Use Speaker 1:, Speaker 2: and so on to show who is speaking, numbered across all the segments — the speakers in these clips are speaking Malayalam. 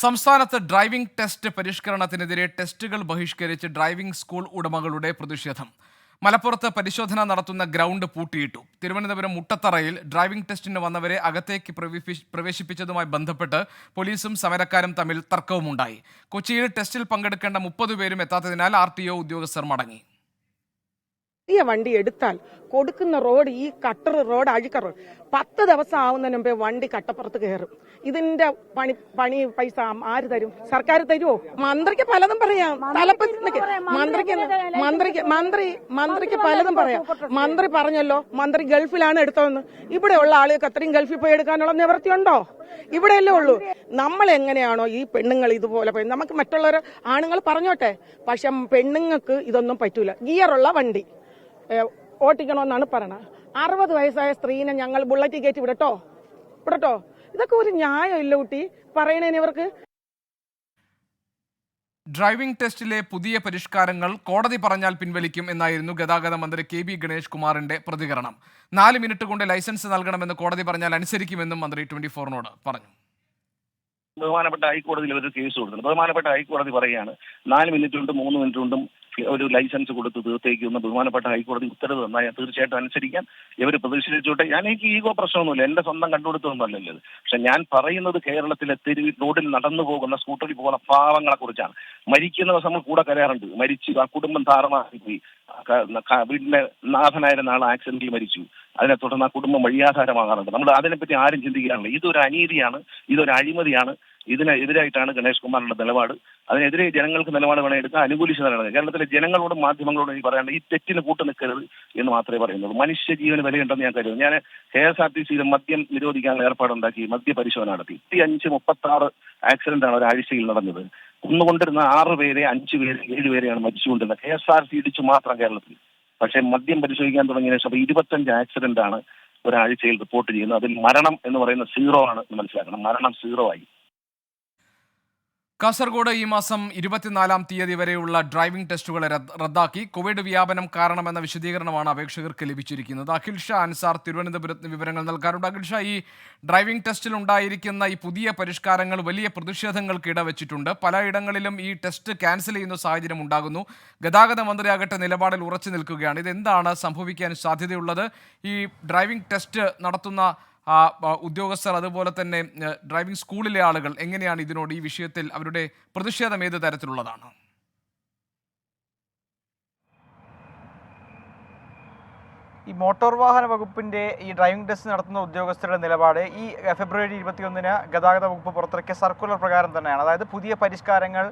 Speaker 1: സംസ്ഥാനത്ത് ഡ്രൈവിംഗ് ടെസ്റ്റ് പരിഷ്കരണത്തിനെതിരെ ടെസ്റ്റുകൾ ബഹിഷ്കരിച്ച് ഡ്രൈവിംഗ് സ്കൂൾ ഉടമകളുടെ പ്രതിഷേധം. മലപ്പുറത്ത് പരിശോധന നടത്തുന്ന ഗ്രൗണ്ട് പൂട്ടിയിട്ടു. തിരുവനന്തപുരം മുട്ടത്തറയിൽ ഡ്രൈവിംഗ് ടെസ്റ്റിന് വന്നവരെ അകത്തേക്ക് പ്രവേശിപ്പിച്ചതുമായി ബന്ധപ്പെട്ട് പോലീസും സമരക്കാരും തമ്മിൽ തർക്കവുമുണ്ടായി. കൊച്ചിയിൽ ടെസ്റ്റിൽ പങ്കെടുക്കേണ്ട മുപ്പത് പേരും എത്താത്തതിനാൽ ആർ ഉദ്യോഗസ്ഥർ മടങ്ങി.
Speaker 2: പുതിയ വണ്ടി എടുത്താൽ കൊടുക്കുന്ന റോഡ് ഈ കട്ടർ റോഡ് അഴുക്ക റോഡ് പത്ത് ദിവസം ആവുന്നതിന് മുമ്പേ വണ്ടി കട്ടപ്പുറത്ത് കയറും. ഇതിന്റെ പണി പണി പൈസ ആര് തരും? സർക്കാർ തരുമോ മന്ത്രിക്ക് പലതും പറയാം. തലപ്പത്തി മന്ത്രിക്ക് മന്ത്രിക്ക് മന്ത്രി മന്ത്രിക്ക് പലതും പറയാം. മന്ത്രി പറഞ്ഞല്ലോ മന്ത്രി ഗൾഫിലാണ് എടുത്തതെന്ന്. ഇവിടെയുള്ള ആളുകൾക്ക് അത്രയും ഗൾഫിൽ പോയി എടുക്കാനുള്ള നിവൃത്തിയുണ്ടോ ഇവിടെയല്ലേ ഉള്ളൂ. നമ്മൾ എങ്ങനെയാണോ ഈ പെണ്ണുങ്ങൾ ഇതുപോലെ നമുക്ക് മറ്റുള്ളവർ ആണുങ്ങൾ പറഞ്ഞോട്ടെ. പക്ഷെ പെണ്ണുങ്ങൾക്ക് ഇതൊന്നും പറ്റൂല. ഗിയറുള്ള വണ്ടി. ഓട്ടിക്കണമെന്നാണ് പറയണത്. അറുപത് വയസ്സായ സ്ത്രീനെ ഞങ്ങൾ ബുള്ളറ്റ് കയറ്റി വിടട്ടോ? വിടട്ടോ? ഇതൊക്കെ ഒരു ന്യായമില്ല കുട്ടി. പറയണേന് ഇവർക്ക്.
Speaker 1: ഡ്രൈവിംഗ് ടെസ്റ്റിലെ പുതിയ പരിഷ്കാരങ്ങൾ കോടതി പറഞ്ഞാൽ പിൻവലിക്കും എന്നായിരുന്നു ഗതാഗത മന്ത്രി കെ ബി ഗണേഷ് കുമാറിന്റെ പ്രതികരണം. നാല് മിനിറ്റ് കൊണ്ട് ലൈസൻസ് നൽകണമെന്ന് കോടതി പറഞ്ഞാൽ അനുസരിക്കുമെന്നും മന്ത്രി ട്വന്റി ഫോറിനോട് പറഞ്ഞു.
Speaker 3: ബഹുമാനപ്പെട്ട ഹൈക്കോടതിയിൽ ഒരു കേസ് കൊടുത്തിട്ടുണ്ട്. ബഹുമാനപ്പെട്ട ഹൈക്കോടതി പറയുകയാണ് നാല് മിനിറ്റ് കൊണ്ടും മൂന്ന് മിനിറ്റ് കൊണ്ടും ഒരു ലൈസൻസ് കൊടുത്ത് തീർത്തേക്കുന്ന ബഹുമാനപ്പെട്ട ഹൈക്കോടതി ഉത്തരവ് തന്നാൽ ഞാൻ തീർച്ചയായിട്ടും അനുസരിക്കാൻ ഇവർ പ്രതിഷേധിച്ചോട്ടെ. ഞാൻ എനിക്ക് ഈഗോ പ്രശ്നമൊന്നുമില്ല. എന്റെ സ്വന്തം കണ്ടുപിടുത്തമൊന്നുമല്ലല്ലോ പക്ഷെ ഞാൻ പറയുന്നത് കേരളത്തിലെ തെരുവിൽ റോഡിൽ നടന്നു പോകുന്ന സ്കൂട്ടറിൽ പോകുന്ന പാവങ്ങളെ കുറിച്ചാണ് മരിക്കുന്ന ദിവസം നമ്മൾ കൂടെ കരയാറുണ്ട്. മരിച്ചു ആ കുടുംബം താറുമാറി വീടിന്റെ നാഥനായിരുന്ന ആൾ ആക്സിഡന്റിൽ മരിച്ചു. അതിനെ തുടർന്ന് ആ കുടുംബം വഴിയാധാരമാകാറുണ്ട്. നമ്മൾ അതിനെപ്പറ്റി ആരും ചിന്തിക്കാറില്ല. ഇതൊരു അനീതിയാണ് ഇതൊരു അഴിമതിയാണ്. ഇതിനെതിരായിട്ടാണ് ഗണേഷ് കുമാറിന്റെ നിലപാട്. അതിനെതിരെ ജനങ്ങൾക്ക് നിലപാട് വേണം എടുക്കാൻ അനുകൂലിച്ച് നിലപാട് കേരളത്തിലെ ജനങ്ങളോടും മാധ്യമങ്ങളോടും എനിക്ക് പറയാനുണ്ട് ഈ തെറ്റിന് കൂട്ടു നിൽക്കരുത് എന്ന് മാത്രമേ പറയുന്നുള്ളൂ. മനുഷ്യ ജീവന് വിലയുണ്ടെന്ന് ഞാൻ കരുതുന്നു. ഞാൻ കെ എസ് ആർ ടി സിയിൽ മദ്യം നിരോധിക്കാനുള്ള ഏർപ്പാടുണ്ടാക്കി മദ്യ പരിശോധന നടത്തി. ഇരുപത്തി അഞ്ച് മുപ്പത്തി ആറ് ആക്സിഡന്റ് ആണ് ഒരാഴ്ചയിൽ നടന്നത്. കൊന്നുകൊണ്ടിരുന്ന ആറ് പേരെ അഞ്ച് പേരെ ഏഴ് പേരെയാണ് മരിച്ചുകൊണ്ടിരുന്നത്. കെ എസ് ആർ സി ഇടിച്ചു മാത്രം കേരളത്തിൽ. പക്ഷേ മദ്യം പരിശോധിക്കാൻ തുടങ്ങിയ ശേഷം ഇരുപത്തഞ്ച് ആക്സിഡന്റ് ആണ് ഒരാഴ്ചയിൽ റിപ്പോർട്ട് ചെയ്യുന്നത്. അതിൽ മരണം എന്ന് പറയുന്ന സീറോ ആണ് മനസ്സിലാക്കണം. മരണം സീറോ ആയി.
Speaker 1: കാസർഗോഡ് ഈ മാസം ഇരുപത്തിനാലാം തീയതി വരെയുള്ള ഡ്രൈവിംഗ് ടെസ്റ്റുകൾ റദ്ദാക്കി കോവിഡ് വ്യാപനം കാരണമെന്ന വിശദീകരണമാണ് അപേക്ഷകർക്ക് ലഭിച്ചിരിക്കുന്നത്. അഖിൽ ഷാ അൻസാർ തിരുവനന്തപുരത്ത് വിവരങ്ങൾ നൽകാറുണ്ട്. അഖിൽ ഷാ ഈ ഡ്രൈവിംഗ് ടെസ്റ്റിൽ ഉണ്ടായിരിക്കുന്ന ഈ പുതിയ പരിഷ്കാരങ്ങൾ വലിയ പ്രതിഷേധങ്ങൾക്ക് ഇടവച്ചിട്ടുണ്ട്. പലയിടങ്ങളിലും ഈ ടെസ്റ്റ് ക്യാൻസൽ ചെയ്യുന്ന സാഹചര്യം ഉണ്ടാകുന്നു. ഗതാഗത മന്ത്രിയാകട്ടെ നിലപാടിൽ ഉറച്ചു നിൽക്കുകയാണ്. ഇതെന്താണ് സംഭവിക്കാൻ സാധ്യതയുള്ളത്? ഈ ഡ്രൈവിംഗ് ടെസ്റ്റ് നടത്തുന്ന ആ, ഉദ്യോഗസ്ഥർ അതുപോലെ തന്നെ ഡ്രൈവിംഗ് സ്കൂളിലെ ആളുകൾ എങ്ങനെയാണ് ഇതിനോട് ഈ വിഷയത്തിൽ അവരുടെ പ്രതിഷേധം ഏത് തരത്തിലുള്ളതാണ്?
Speaker 4: ഈ മോട്ടോർ വാഹന വകുപ്പിന്റെ ഈ ഡ്രൈവിംഗ് ടെസ്റ്റ് നടത്തുന്ന ഉദ്യോഗസ്ഥരുടെ നിലപാട് ഈ ഫെബ്രുവരി ഇരുപത്തിയൊന്നിന് ഗതാഗത വകുപ്പ് പുറത്തിറക്കിയ സർക്കുലർ പ്രകാരം തന്നെയാണ്. അതായത് പുതിയ പരിഷ്കാരങ്ങൾ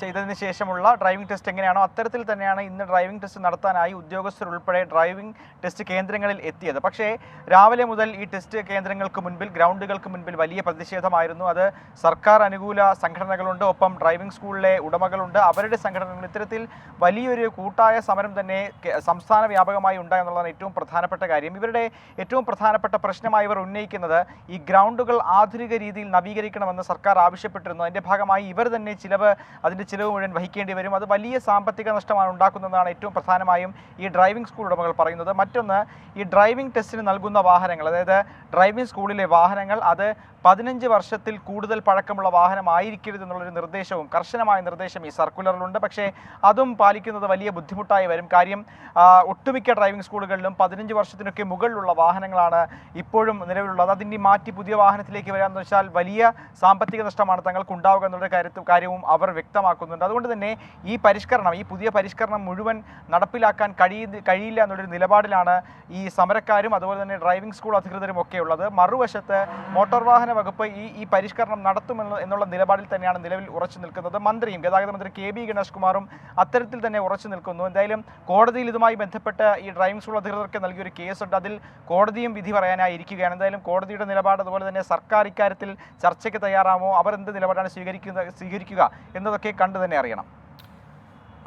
Speaker 4: ചെയ്തതിന് ശേഷമുള്ള ഡ്രൈവിംഗ് ടെസ്റ്റ് എങ്ങനെയാണോ അത്തരത്തിൽ തന്നെയാണ് ഇന്ന് ഡ്രൈവിംഗ് ടെസ്റ്റ് നടത്താനായി ഉദ്യോഗസ്ഥർ ഉൾപ്പെടെ ഡ്രൈവിംഗ് ടെസ്റ്റ് കേന്ദ്രങ്ങളിൽ എത്തിയത്. പക്ഷേ രാവിലെ മുതൽ ഈ ടെസ്റ്റ് കേന്ദ്രങ്ങൾക്ക് മുൻപിൽ ഗ്രൗണ്ടുകൾക്ക് മുൻപിൽ വലിയ പ്രതിഷേധമായിരുന്നു. അത് സർക്കാർ അനുകൂല സംഘടനകളുണ്ട് ഒപ്പം ഡ്രൈവിംഗ് സ്കൂളിലെ ഉടമകളുണ്ട്. അവരുടെ സംഘടനകൾ ഇത്തരത്തിൽ വലിയൊരു കൂട്ടായ സമരം തന്നെ സംസ്ഥാന വ്യാപകമായി ഉണ്ടായി എന്നുള്ളതാണ് ഏറ്റവും പ്രധാനപ്പെട്ട കാര്യം. ഇവരുടെ ഏറ്റവും പ്രധാനപ്പെട്ട പ്രശ്നമായി ഇവർ ഉന്നയിക്കുന്നത് ഈ ഗ്രൗണ്ടുകൾ ആധുനിക രീതിയിൽ നവീകരിക്കണമെന്ന് സർക്കാർ ആവശ്യപ്പെട്ടിരുന്നു. അതിന്റെ ഭാഗമായി ഇവർ തന്നെ ചിലവ് അതിന്റെ ചിലവ് മുഴുവൻ വഹിക്കേണ്ടി വരും. അത് വലിയ സാമ്പത്തിക നഷ്ടമാണ് ഉണ്ടാക്കുന്നതെന്നാണ് ഏറ്റവും പ്രധാനമായും ഈ ഡ്രൈവിംഗ് സ്കൂൾ ഉടമകൾ പറയുന്നത്. മറ്റൊന്ന് ഈ ഡ്രൈവിംഗ് ടെസ്റ്റിന് നൽകുന്ന വാഹനങ്ങൾ അതായത് ഡ്രൈവിംഗ് സ്കൂളിലെ വാഹനങ്ങൾ അത് പതിനഞ്ച് വർഷത്തിൽ കൂടുതൽ പഴക്കമുള്ള വാഹനമായിരിക്കരുത് എന്നുള്ളൊരു നിർദ്ദേശവും കർശനമായ നിർദ്ദേശം ഈ സർക്കുലറിലുണ്ട്. പക്ഷേ അതും പാലിക്കുന്നത് വലിയ ബുദ്ധിമുട്ടായി വരും. കാര്യം ഒട്ടുമിക്ക ഡ്രൈവിംഗ് സ്കൂളുകളിലും പതിനഞ്ച് വർഷത്തിനൊക്കെ മുകളിലുള്ള വാഹനങ്ങളാണ് ഇപ്പോഴും നിലവിലുള്ളത്. അതിന്റെ മാറ്റി പുതിയ വാഹനത്തിലേക്ക് വരാമെന്ന് വെച്ചാൽ വലിയ സാമ്പത്തിക നഷ്ടമാണ് തങ്ങൾക്ക് ഉണ്ടാവുക എന്നുള്ള കാര്യത്തിൽ കാര്യവും അവർ വ്യക്തമാക്കുന്നുണ്ട്. അതുകൊണ്ട് തന്നെ ഈ പരിഷ്കരണം ഈ പുതിയ പരിഷ്കരണം മുഴുവൻ നടപ്പിലാക്കാൻ കഴിയ കഴിയില്ല എന്നുള്ളൊരു നിലപാടിലാണ് ഈ സമരക്കാരും അതുപോലെ തന്നെ ഡ്രൈവിംഗ് സ്കൂൾ അധികൃതരും ഒക്കെ ഉള്ളത്. മറുവശത്ത് മോട്ടോർ വാഹന വകുപ്പ് ഈ ഈ പരിഷ്കരണം നടത്തുമെന്ന് എന്നുള്ള നിലപാടിൽ തന്നെയാണ് നിലവിൽ ഉറച്ചു നിൽക്കുന്നത്. മന്ത്രിയും ഗതാഗത മന്ത്രി കെ ബി ഗണേഷ് കുമാറും അത്തരത്തിൽ തന്നെ ഉറച്ചു നിൽക്കുന്നു. എന്തായാലും കോടതിയിൽ ഇതുമായി ബന്ധപ്പെട്ട് ഈ ഡ്രൈവിംഗ് സ്കൂൾ അധികൃതർക്ക് നൽകിയൊരു കേസുണ്ട്. അതിൽ കോടതിയും വിധി പറയാനായി ഇരിക്കുകയാണ് എന്തായാലും കോടതിയുടെ നിലപാട് അതുപോലെ തന്നെ സർക്കാർ ഇക്കാര്യത്തിൽ ചർച്ചയ്ക്ക് തയ്യാറാമോ അവർ എന്ത് നിലപാടാണ് സ്വീകരിക്കുന്ന സ്വീകരിക്കുക എന്നതൊക്കെ കണ്ടു തന്നെ അറിയണം.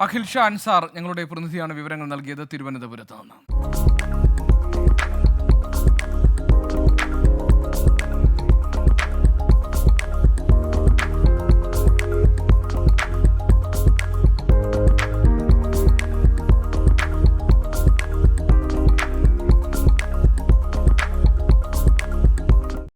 Speaker 1: അഖിൽ ഷാ അൻസാർ ഞങ്ങളുടെ പ്രതിനിധിയാണ്. വിവരങ്ങൾ നൽകിയത് തിരുവനന്തപുരത്ത് നിന്ന്.